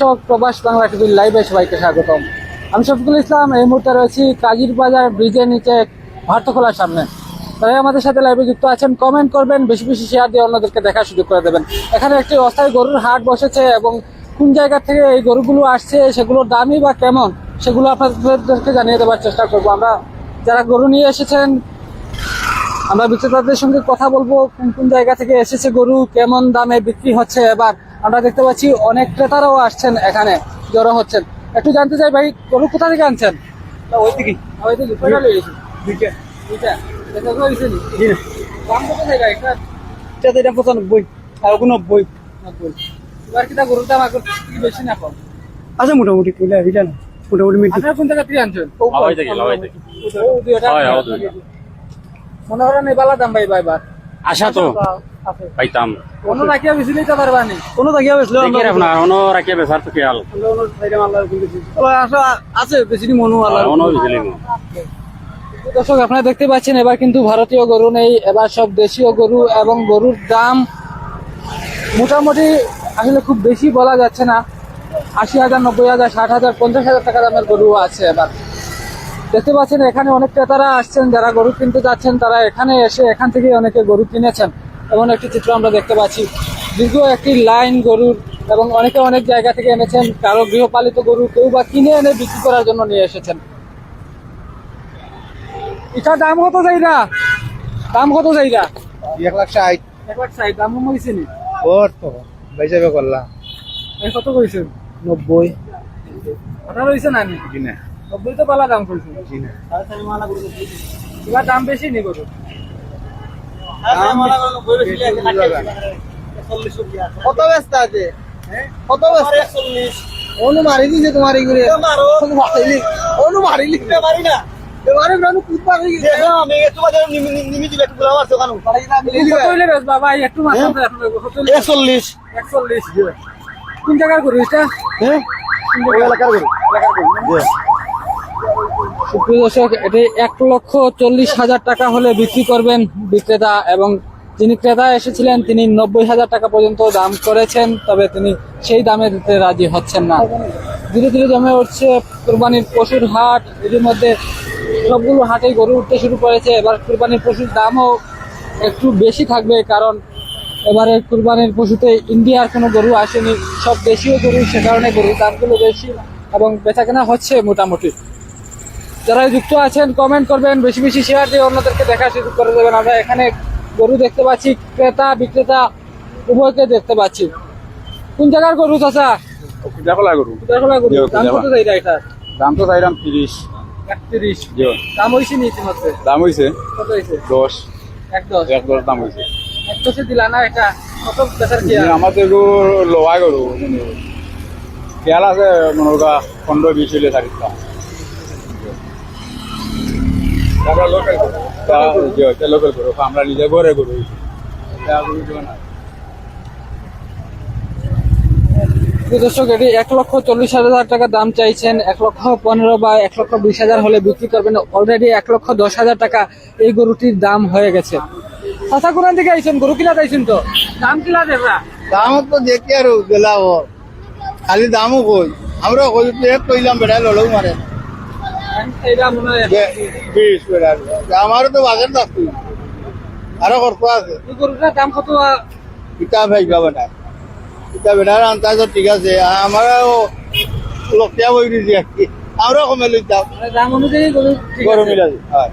দর্শক, প্রবাস বাংলা টিভির লাইভে সবাইকে স্বাগতম। আমি শফিকুল ইসলাম, এই মুহূর্তে রয়েছি কাজির বাজার ব্রিজের নিচে ভারতখোলার সামনে। তাই আমাদের সাথে লাইভে যুক্ত আছেন কমেন্ট করবেন, বেশি বেশি শেয়ার দিয়ে অন্যদেরকে দেখার সুযোগ করে দেবেন। এখানে একটি অস্থায়ী গরুর হাট বসেছে এবং কোন জায়গা থেকে এই গরুগুলো আসছে, সেগুলোর দামই বা কেমন, সেগুলো আপনাদেরকে জানিয়ে দেওয়ার চেষ্টা করব। আমরা যারা গরু নিয়ে এসেছেন আমরা বিক্রেতাদের সঙ্গে কথা বলব কোন কোন জায়গা থেকে এসেছে গরু কেমন দামে বিক্রি হচ্ছে এবার। আমরা দেখতে পাচ্ছি অনেক ক্রেতারাও আসছেন এখানে জড়ো হচ্ছেন। একটু জানতে চাই ভাই গরু কোথা থেকে আনছেন? ওই থেকে ওই তো দুপুরে লই গেছি। দুইটা। দুইটা? এটা তো হইছে নি? জি না। দাম কত জায়গা এটা এটা পঁচানব্বই আর নব্বই নব্বই। এবার কিটা গরুর দাম আগর বেশি না কম? আছে মোটামুটি কইলে এটা না। মোটামুটি মিড আপনার কোন জায়গা থেকে আনছেন? হাওয়াই থেকে, হাওয়াই থেকে। ও দুইটা দুইটা। মনে করেন এই বালা দাম ভাই ভাইবার আশা তো। পাইতাম। অন্য রাখিয়া বেশি নিতে পারবানি কোনো থাকিয়া বেসলো আপনার অন্য রাখিয়ে বেসার তো খেয়াল আছে বেশি দিন আল্লাহ অন্য বিজলি দর্শক আপনারা দেখতে পাচ্ছেন এবার কিন্তু ভারতীয় গরু নেই এবার সব দেশীয় গরু এবং গরুর দাম মোটামুটি আসলে খুব বেশি বলা যাচ্ছে না। আশি হাজার নব্বই হাজার ষাট হাজার পঞ্চাশ হাজার টাকা দামের গরু আছে এবার। দেখতে পাচ্ছেন এখানে অনেক ক্রেতারা আসছেন যারা গরু কিনতে যাচ্ছেন তারা এখানে এসে এখান থেকে অনেকে গরু কিনেছেন। এমন একটি চিত্র আমরা দেখতে পাচ্ছি। দীর্ঘ একটি লাইন গরুর এবং অনেকে অনেক জায়গা থেকে এনেছেন। কারও গৃহপালিত গরু কেউ বা কিনে এনে বিক্রি করার জন্য নিয়ে এসেছেন। এটার দাম কত যাইরা দাম কত যাইরা এক লাখ ষাট। এক লাখ ষাট দাম কইছে নি? ওর তো বেচাবে করলাম। কত কইছেন? নব্বই। হইছে না নি? জি না নব্বই তো পালা দাম না। এবার দাম বেশি নি গরু কত ব্যস্ত আছে? কত ব্যস্ত? অনু মারি দিছে তোমার এইগুলো অনু মারিলি অনু মারিলি মারি না। মারছো কানু একচল্লিশ। জায়গার এটা? হ্যাঁ? ওই এলাকার গরু। সুপ্রিয় দর্শক, এটি এক লক্ষ চল্লিশ হাজার টাকা হলে বিক্রি করবেন বিক্রেতা এবং যিনি ক্রেতা এসেছিলেন, তিনি নব্বই হাজার টাকা পর্যন্ত দাম করেছেন, তবে তিনি সেই দামে দিতে রাজি হচ্ছেন না। ধীরে ধীরে জমে উঠছে কুরবানির পশুর হাট। এর মধ্যে সবগুলো হাটেই গরু উঠতে শুরু করেছে। এবার কুরবানির পশুর দামও একটু বেশি থাকবে, কারণ এবারে কুরবানির পশুতে ইন্ডিয়ার কোনো গরু আসেনি। সব দেশীয় গরু, সে কারণে গরুর দামগুলো বেশি এবং বেচাকেনা হচ্ছে মোটামুটি। যারা যুক্ত আছেন কমেন্ট করবেন বেশি বেশি শেয়ার দিয়ে অন্যদেরকে দেখার সুযোগ করে দেবেন। আমরা এখানে গরু দেখতে পাচ্ছি ক্রেতা বিক্রেতা উভয়কে দেখতে পাচ্ছি। কোন জায়গার গরু চাচা? দেখো গরু। কুদারখোলা গরু। দাম কত যাই এটা? দাম তো চাইলাম তিরিশ। একত্রিশ। দাম হয়েছে নি ইতিমধ্যে? দাম হয়েছে কত হয়েছে দশ। এক দশ। এক দশ দাম হয়েছে এক দশে দিলা না এটা? কত বেচার কি আমার তো গরু লোয়া গরু। খেয়াল আছে মনে করা পনেরো বিশ হইলে চারিটা লোকাল গরু। আমরা নিজে ঘরে গরু এটা গরু দিবে না। প্রিয় দর্শক এটি এক লক্ষ চল্লিশ হাজার টাকা দাম চাইছেন। এক লক্ষ পনেরো বা এক লক্ষ বিশ হাজার হলে বিক্রি করবেন। অলরেডি এক লক্ষ দশ হাজার টাকা এই গরুটির দাম হয়ে গেছে। চাচা কোরআন থেকে আইছেন গরু কিনা চাইছেন তো? দাম কিনা দেবা দাম তো দেখি আর গেলা খালি দামও কই। আমরা কইলাম বেড়া লড়াও মারে আমারও তো বাজার থাকতো আরও খরচ আছে। গরুটার দাম কত? ইটা ভাইবা বেটা ইটা বেটার আন্তাজ ঠিক আছে। আমারও লক্ষিয়া বই দিছি। আর কি আমরাও কমে লইতাম মানে দাম অনুযায়ী গরু গরম আছে। হয়।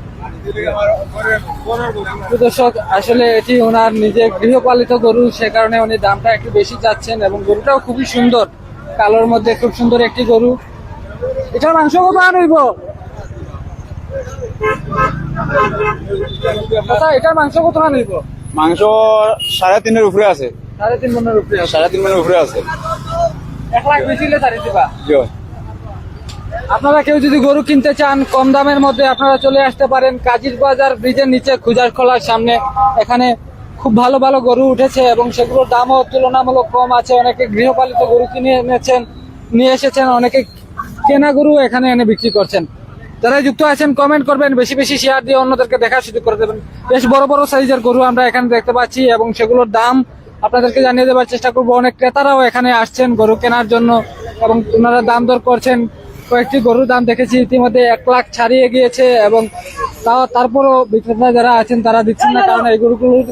দর্শক আসলে এটি ওনার নিজে গৃহপালিত গরু সে কারণে উনি দামটা একটু বেশি চাচ্ছেন এবং গরুটাও খুবই সুন্দর। কালোর মধ্যে খুব সুন্দর একটি গরু। এটা মাংস কত আনইব আচ্ছা এটার মাংস কত আনইব মাংস সাড়ে তিনের উপরে আছে। সাড়ে তিন মনের উপরে আছে। সাড়ে তিন মনের উপরে আছে। এক লাখ বেশি হলে দিবা। আপনারা কেউ যদি গরু কিনতে চান কম দামের মধ্যে আপনারা চলে আসতে পারেন কাজির বাজার ব্রিজের নিচে খুজার খোলার সামনে। এখানে খুব ভালো ভালো গরু উঠেছে এবং সেগুলোর দামও তুলনামূলক কম আছে। অনেকে গৃহপালিত গরু কিনে এনেছেন নিয়ে এসেছেন অনেকে কেনা গরু এখানে এনে বিক্রি করছেন। যারা যুক্ত আছেন কমেন্ট করবেন বেশি বেশি শেয়ার দিয়ে অন্যদেরকে দেখার সুযোগ করে দেবেন। বেশ বড় বড় সাইজের গরু আমরা এখানে দেখতে পাচ্ছি এবং সেগুলোর দাম আপনাদেরকে জানিয়ে দেওয়ার চেষ্টা করব। অনেক ক্রেতারাও এখানে আসছেন গরু কেনার জন্য এবং ওনারা দাম দর করছেন। কয়েকটি গরুর দাম দেখেছি ইতিমধ্যে এক লাখ ছাড়িয়ে গিয়েছে এবং তাও তারপরও বিক্রেতা যারা আছেন তারা দিচ্ছেন না কারণ এই গরুগুলোর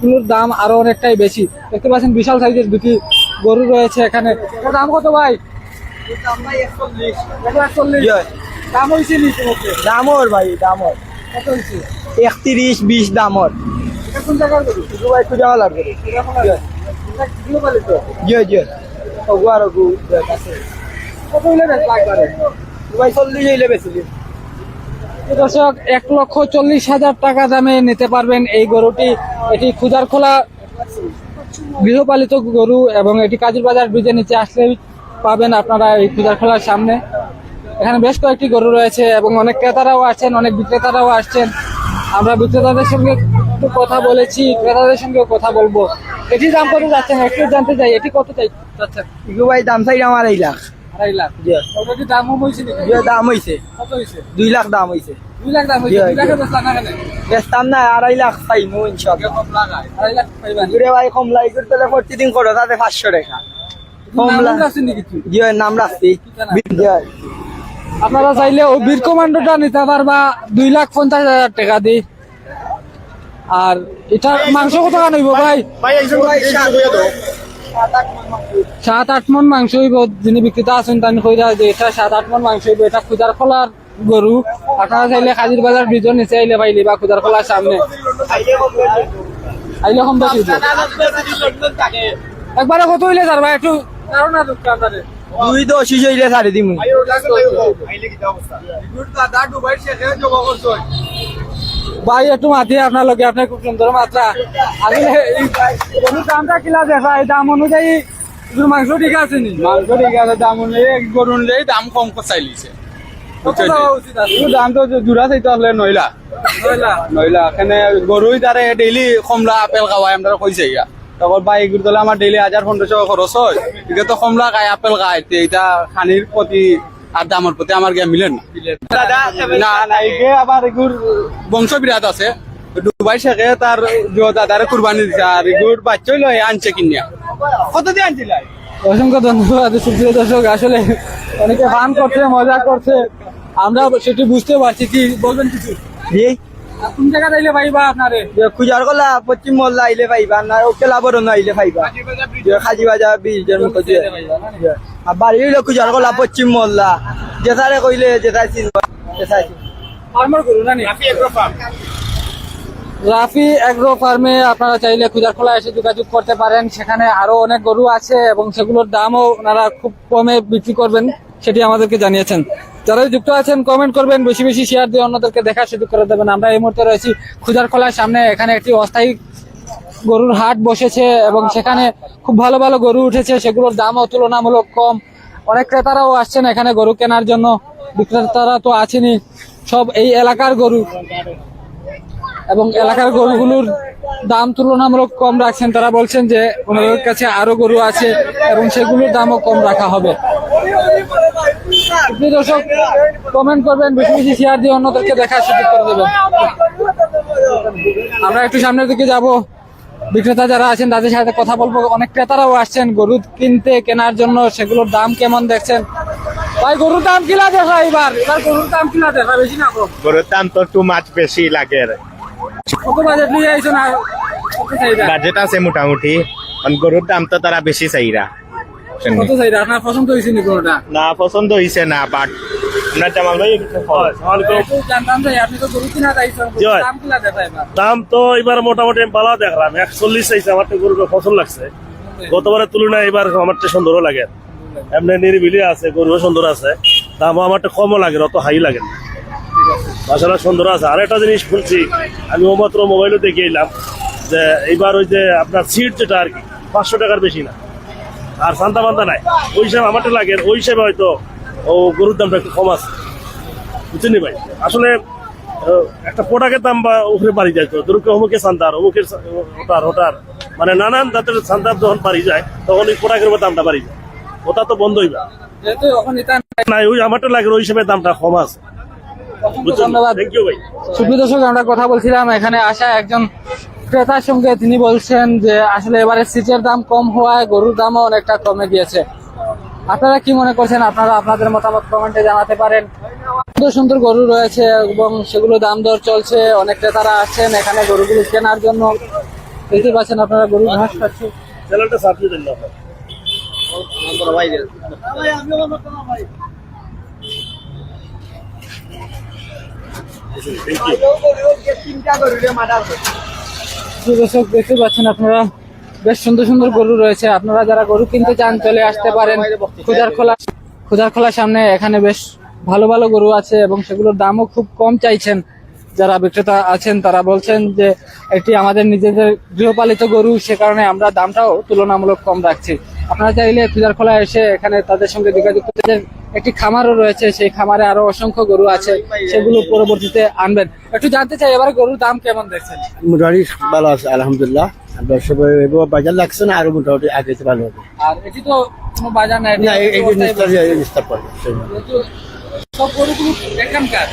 গুলোর দাম আরও অনেকটাই বেশি। দেখতে পাচ্ছেন বিশাল সাইজের দুটি গরু রয়েছে এখানে। দাম কত ভাই? এক লাখ চল্লিশ দাম হয়েছে নি দামর ভাই দামর। কত হয়েছে? একত্রিশ বিশ দামর। এটা কোন জায়গার গরু? ভাই খুঁজা লাগবে এটা জিও জিও ওগু আর ওগু কত হইলে বেচবা একবারে চল্লিশ হইলে বেশি দর্শক এক লক্ষ চল্লিশ হাজার টাকা দামে নিতে পারবেন এই গরুটি। এটি খুদার খোলা গৃহপালিত গরু এবং এটি কাজীর বাজার ব্রিজের নিচে আসলে পাবেন আপনারা এই খুদার খোলার সামনে। এখানে বেশ কয়েকটি গরু রয়েছে এবং অনেক ক্রেতারাও আছেন অনেক বিক্রেতারাও আসছেন। আমরা বিক্রেতাদের সঙ্গে একটু কথা বলেছি ক্রেতাদের সঙ্গে কথা বলব। এটি দাম কত যাচ্ছেন একটু জানতে চাই এটি কত চাই? যাচ্ছেন ইগু ভাই দাম চাই আমার এই লাখ। আড়াই লাখ। দাম হয়েছে দাম হইছে কত হয়েছে? দুই লাখ দাম দুই লাখ দাম হয়েছে। দুই। লাখে না কেন বেচতাম না আড়াই লাখ ইনশাল্লাহ। আড়াই লাখ পাইবেন ঘুরে ভাই প্রতিদিন করো তাতে পাঁচশো টাকা। কমলা নাম রাখছি। আপনারা চাইলে ও বীর কমান্ডোটা নিতে পারবা দুই লাখ পঞ্চাশ হাজার টাকা দি। আর এটা মাংস কত হইব ভাই? সাত আট মন মাংস হইব যিনি বিক্রেতা আছেন তাই কইরা যে এটা সাত আট মন মাংস হইব এটা খুদার খোলার গরু। আপনারা চাইলে হাজির বাজার ব্রিজের নিচে আইলে পাইলে বা খুদার খোলার সামনে। আইলে কম বেশি। একবারে কত হইলে যার ভাই একটু কারণ না আপনাদের দুই দশ হইলে ছাড়ে দিমু। ভাই একটু মাতিয়ে আপনার লগে আপনার খুব সুন্দর মাত্রা। এই দামটা কিলা দেখা এই দাম অনুযায়ী মাংস ঠিক আছে নি? মাংস ঠিক আছে দাম অনুযায়ী গরু অনুযায়ী দাম কম আছে? কিন্তু দাম তো জোড়া চাইতে আসলে নইলা নয়লা। নইলা এখানে গরুই তারে ডেইলি কমলা আপেল খাওয়াই আমরা কইছে ইয়া। তখন বাইক দলে আমার ডেইলি হাজার পনেরোশো খরচ হয়। এটা তো কমলা খায় আপেল খায় এটা খানির প্রতি আর দামের প্রতি আমার গিয়া মিলে না। না না এগে আবার এগুর বংশ বিরাট আছে। দুবাই শেখে তার দাদারে কুরবানি দিছে আর এগুর বাচ্চাই লয় আনছে কিনিয়া। কত দিয়ে আনছিল? অসংখ্য ধন্যবাদ সুপ্রিয় দর্শক আসলে অনেকে ফান করছে মজা করছে। আমরা সেটি বুঝতে পারছি কি বলবেন কিছু? জি কোন জায়গা যাইলে পাইবা আপনারে? খুঁজার গলা পশ্চিম মহল্লা আইলে পাইবা না ওকে আইলে পাইবা। খাজি বাজার বীজের মুখ দিয়ে। আর বাড়ি হইলে খুঁজার গলা পশ্চিম মহল্লা। কইলে চিনবা ফার্মার না রাফি এগ্রো ফার্মে আপনারা চাইলে খুজারখোলা এসে যোগাযোগ করতে পারেন। সেখানে আরও অনেক গরু আছে এবং সেগুলোর দামও ওনারা খুব কমে বিক্রি করবেন সেটি আমাদেরকে জানিয়েছেন। যারা যুক্ত আছেন কমেন্ট করবেন, বেশি বেশি শেয়ার দিয়ে অন্যদেরকে দেখার সুযোগ করে দেবেন। আমরা এই মুহূর্তে রয়েছি খুজারখোলার সামনে, এখানে একটি অস্থায়ী গরুর হাট বসেছে এবং সেখানে খুব ভালো ভালো গরু উঠেছে, সেগুলোর দামও তুলনামূলক কম। অনেক ক্রেতারাও আসছেন এখানে গরু কেনার জন্য। বিক্রেতারা তো আছেনই, সব এই এলাকার গরু। এবং এলাকার গরুগুলোর দাম তুলনামূলক কম রাখছেন। তারা বলছেন যে, ওনাদের কাছে আরও গরু আছে এবং সেগুলোর দামও কম রাখা হবে। প্রিয় দর্শক কমেন্ট করবেন বেশি বেশি শেয়ার দিয়ে অন্যদেরকে দেখার সুযোগ করে দেবেন। আমরা একটু সামনের দিকে যাব। বিক্রেতা যারা আছেন তাদের সাথে কথা বলব। অনেক ক্রেতারাও আসছেন গরু কিনতে কেনার জন্য সেগুলোর দাম কেমন দেখছেন? ভাই গরুর দাম কিলা দেখা এবার? এবার গরুর দাম কিলা দেখা বেশি না গরুর দাম তো একটু মাছ বেশি লাগে। কত বাজেট নিয়ে আইছো না? বাজেট আছে মোটামুটি। গরুর দাম তো তারা বেশি চাইরা কত চাহিদা আপনার পছন্দ হয়েছে নি গরুটা না পছন্দ হয়েছে না বাট আপনার জামাল ভাই জানতাম যে আপনি তো গরু কিনা চাইছেন দাম কিলা দেখা দাম তো এবার মোটামুটি ভালো দেখলাম একচল্লিশ চাইছে আমার তো গরুর পছন্দ লাগছে। গতবারের তুলনায় এবার আমার সুন্দরও লাগে। এমনি নিরিবিলি আছে গরুও সুন্দর আছে দামও আমার তো কমও লাগে অত হাই লাগে না। মাসালা সুন্দর আছে। আর একটা জিনিস শুনছি আমি ও মাত্র মোবাইলে দেখে এলাম যে এইবার ওই যে আপনার সিট যেটা আর কি পাঁচশো টাকার বেশি না। আর সান্তা মান্তা নাই। ওই হিসাবে আমারটা লাগে ওই হিসাবে হয়তো ও গরুর দামটা একটু কম আছে। বুঝছেন ভাই? আসলে একটা প্রোডাক্টের দাম বা উপরে বাড়ি যায় তো। ধরুন অমুকের সান্তার অমুকের ওটার ওটার। মানে নানান জাতের সান্তার যখন বাড়ি যায় তখন ওই প্রোডাক্টের উপর দামটা বাড়ি যায়। ওটা তো বন্ধই না যেহেতু নাই ওই আমারটা লাগে ওই হিসেবে দামটা কম আছে। বুঝছেন ধন্যবাদ। থ্যাংক ভাই। সুপ্রিয় দর্শক আমরা কথা বলছিলাম এখানে আসা একজন ক্রেতার সঙ্গে তিনি বলছেন যে আসলে এবারে সিটের দাম কম হওয়ায় গরুর দামও অনেকটা কমে গিয়েছে। আপনারা কি মনে করছেন? আপনারা আপনাদের মতামত কমেন্টে জানাতে পারেন। সুন্দর সুন্দর গরু রয়েছে এবং সেগুলো দাম দর চলছে। অনেক ক্রেতারা আসছেন এখানে গরুগুলো কেনার জন্য। দেখতে পাচ্ছেন আপনারা গরু ঘাস খাচ্ছে। তিনটা গরু মার্ডার প্রিয় দর্শক, দেখতে পাচ্ছেন আপনারা, বেশ সুন্দর সুন্দর গরু রয়েছে। আপনারা যারা গরু কিনতে চান, চলে আসতে পারেন খুদার খোলা খুদার খোলার সামনে। এখানে বেশ ভালো ভালো গরু আছে এবং সেগুলোর দামও খুব কম চাইছেন। যারা বিক্রেতা আছেন, তারা বলছেন যে, এটি আমাদের নিজেদের গৃহপালিত গরু, সে কারণে আমরা দামটাও তুলনামূলক কম রাখছি। আপনারা চাইলে খুদার খোলা এসে এখানে তাদের সঙ্গে যোগাযোগ করতে। একটি খামারও রয়েছে সেই খামারে আরও অসংখ্য গরু আছে সেগুলো পরবর্তীতে আনবেন। একটু জানতে চাই এবার গরুর দাম কেমন দেখছেন? মোটামুটি ভালো আছে আলহামদুলিল্লাহ। এবার বাজার লাগছে না আরও মোটামুটি আগে তো ভালো হবে। আর এটি তো কোনো বাজার নাই না এই- এই নিস্তার পরে সব গরুগুলো এখানকার।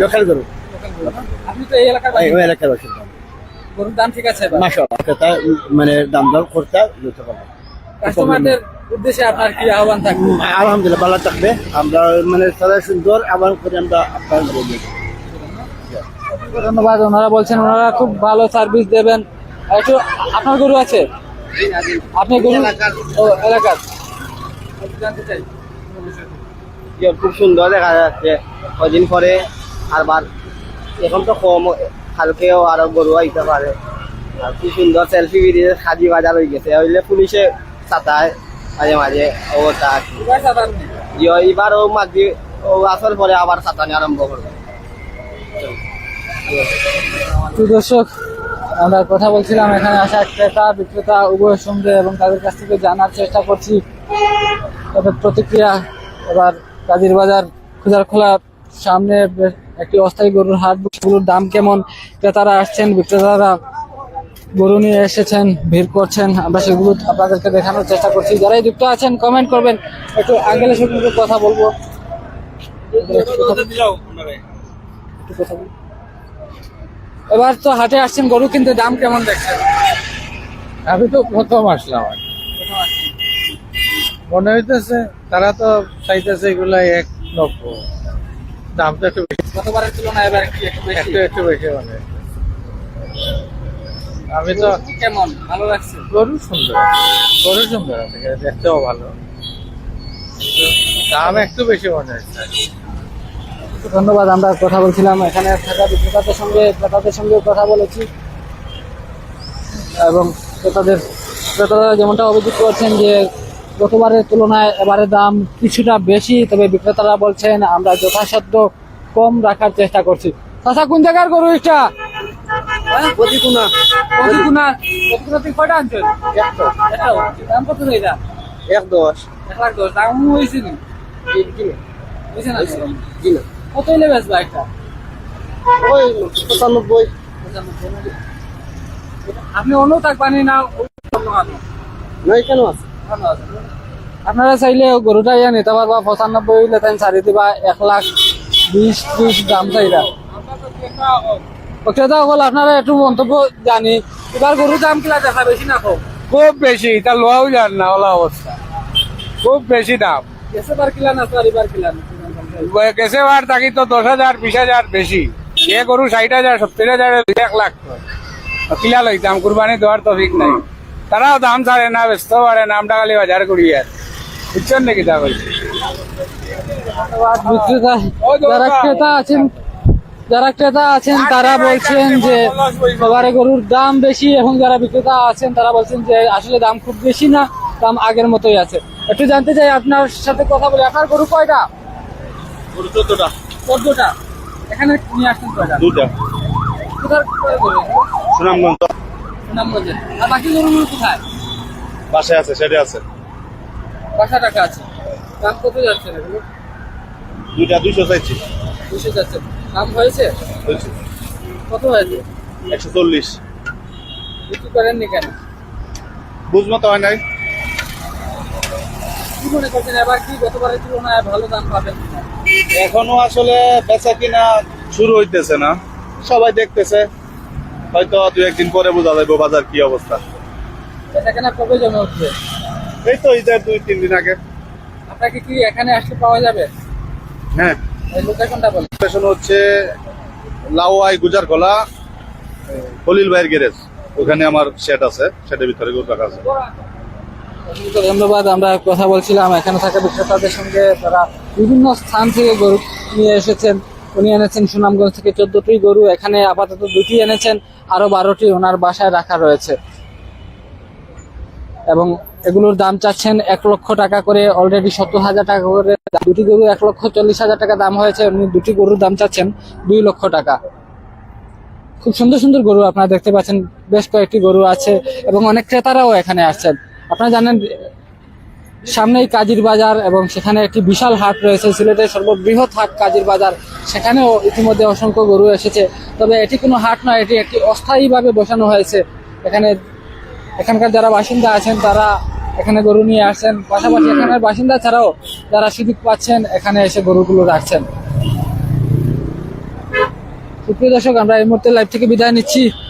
লোকাল গরু। আপনি তো এই এলাকার এই এলাকার বাসিন্দা। গরুর দাম ঠিক আছে? মাসা মানে দাম দর করতে নিতে পারব কাস্টমারদের উদ্দেশ্যে আপনার কি আহ্বান থাকবে? আলহামদুলিল্লাহ ভালো থাকবে। আমরা মানে তারা সুন্দর আবার করে আমরা আপনার ধন্যবাদ ওনারা বলছেন ওনারা খুব ভালো সার্ভিস দেবেন। আর একটু আপনার গরু আছে? আপনি গরু? ও এলাকার। জানতে চাই খুব সুন্দর দেখা যাচ্ছে। কদিন পরে আরবার। এখন তো কম কালকেও আরও গরু আইতে পারে। আর কি সুন্দর সেলফি ভিডিও সাজি বাজার হয়ে গেছে। হইলে পুলিশে চাতায় মাঝে মাঝে অবস্থা এবার ও মাঝে ও আসার পরে আবার চাতানি আরম্ভ করবে। দর্শক, আমরা কথা বলছিলাম এখানে আসা ক্রেতা, বিক্রেতা উভয়ের সঙ্গে এবং তাদের কাছ থেকে জানার চেষ্টা করছি। তাদের প্রতিক্রিয়া এবার কাজির বাজার খুজার খোলা সামনে একটি অস্থায়ী গরুর হাট, সেগুলোর দাম কেমন? ক্রেতারা আসছেন, বিক্রেতারা গরু নিয়ে এসেছেন ভিড় করছেন। আমরা সেগুলো আপনাদেরকে দেখানোর চেষ্টা করছি। যারাই যুক্ত আছেন কমেন্ট করবেন। একটু আঙ্গেলের সঙ্গে কথা বলব। এবার তো হাটে আসছেন গরু কিনতে দাম কেমন দেখছেন? আমি তো প্রথম আসলাম। মনে হইতেছে তারা তো চাইতেছে এগুলা এক নব্বই। দাম তো একটু বেশি। গতবারের তুলনায় এবার কি একটু বেশি। একটু একটু বেশি মনে। আমি তো কেমন? ভালো লাগছে? গরু সুন্দর। গরু সুন্দর আছে দেখতেও ভালো। দাম একটু বেশি মনে হচ্ছে। ধন্যবাদ আমরা কথা বলছিলাম। এখানে থাকা বিক্রেতাদের সঙ্গে ক্রেতাদের সঙ্গে কথা বলেছি। এবং ক্রেতাদের ক্রেতারা যেমনটা অভিযোগ করছেন যে গতবারের তুলনায় এবারে দাম কিছুটা বেশি তবে বিক্রেতারা বলছেন আমরা যথাসাধ্য কম রাখার চেষ্টা করছি। তাছাড়া কোন জায়গার গরু এটা? প্রতিকুনা প্রতিকুনা প্রতিকুনা তুই কয়টা আনছেন? একটা দাম কত এটা? এক দশ। এক লাখ দশ দাম হয়েছে নি? কত হলে বেচবা একটা? ওই পঁচানব্বই। আপনি অন্য থাকবানি না? নয় কেন আছে। আপনারা চাইলে গরুটা ইয়া নিতে পারবা পঁচানব্বই হইলে তাই দিবা এক লাখ বিশ ত্রিশ দাম চাইরা। ক্রেতা আপনারা একটু মন্তব্য জানি। এবার গরুর দাম কিলা দেখা বেশি না কম? খুব বেশি এটা লোয়াও যান না ওলা অবস্থা। খুব বেশি দাম। গেছে বার কিলা না আর এবার কিলা গেছে বার থাকি তো দশ হাজার বিশ হাজার বেশি। এ গরু ষাট হাজার সত্তর হাজার এক লাখ। তো কিলা লইতাম কুরবানি দেওয়ার তো ঠিক নাই। তারাও দাম ছাড়ে না ব্যস্ত পারে না আমরা খালি বাজার করি আর। বুঝছেন নাকি তা বলছি যারা ক্রেতা আছেন যারা ক্রেতা আছেন তারা বলছেন যে এবারে গরুর দাম বেশি এবং যারা বিক্রেতা আছেন তারা বলছেন যে আসলে দাম খুব বেশি না দাম আগের মতোই আছে। একটু জানতে চাই আপনার সাথে কথা বলি আপনার গরু কয়টা? চোদ্দটা। চোদ্দটা। এখানে নিয়ে আসছেন কয়টা? দুটা। কোথার? সুনামগঞ্জ। আর বাকি গরুগুলো কোথায়? বাসায় আছে সেটা আছে। বাসা টাকা আছে। দাম কত যাচ্ছে এগুলো? দুইটা দুইশো চাইছি। যাচ্ছে। দাম হয়েছে? কত হয়েছে? একশো চল্লিশ। বিক্রি করেননি কেন? বুঝব তো হয় নাই। কি মনে করছেন? এবার কি গতবারের তুলনায় ভালো দাম পাবেন? এখনও আসলে বেচা কিনা শুরু হইতেছে না। সবাই দেখতেছে। হয়তো দু একদিন পরে বোঝা যাবে বাজার কি অবস্থা। এটা কেনা কবে জমে উঠবে? এই তো ঈদের দুই তিন দিন আগে। আপনাকে কি এখানে আসলে পাওয়া যাবে? হ্যাঁ। স্টেশন হচ্ছে লাউয়াই গুজারকলা খলিল ভাইয়ের গ্যারেজ। ওখানে আমার সেট আছে সেটের ভিতরে রাখা আছে। ধন্যবাদ, আমরা কথা বলছিলাম, এখানে থাকা বিক্রেতাদের সঙ্গে তারা বিভিন্ন স্থান থেকে গরু নিয়ে এসেছেন। উনি এনেছেন সুনামগঞ্জ থেকে চোদ্দটি গরু, এখানে আপাতত দুটি এনেছেন, আরও বারোটি ওনার বাসায় রাখা রয়েছে। এবং এগুলোর দাম চাচ্ছেন এক লক্ষ টাকা করে অলরেডি সত্তর হাজার টাকা করে। দুটি গরু এক লক্ষ চল্লিশ হাজার টাকা দাম হয়েছে, উনি দুটি গরুর দাম চাচ্ছেন দুই লক্ষ টাকা। খুব সুন্দর সুন্দর গরু আপনারা দেখতে পাচ্ছেন, বেশ কয়েকটি গরু আছে এবং অনেক ক্রেতারাও এখানে আসছেন। আপনারা জানেন সামনেই কাজির বাজার এবং সেখানে একটি বিশাল হাট রয়েছে, সিলেটের সর্ববৃহৎ হাট কাজির বাজার। সেখানেও ইতিমধ্যে অসংখ্য গরু এসেছে। তবে এটি কোনো হাট নয়, এটি একটি অস্থায়ীভাবে বসানো হয়েছে। এখানে এখানকার যারা বাসিন্দা আছেন তারা এখানে গরু নিয়ে আসছেন। পাশাপাশি এখানের বাসিন্দা ছাড়াও যারা সুযোগ পাচ্ছেন এখানে এসে গরুগুলো রাখছেন। সুপ্রিয় দর্শক আমরা এই মুহূর্তে লাইভ থেকে বিদায় নিচ্ছি।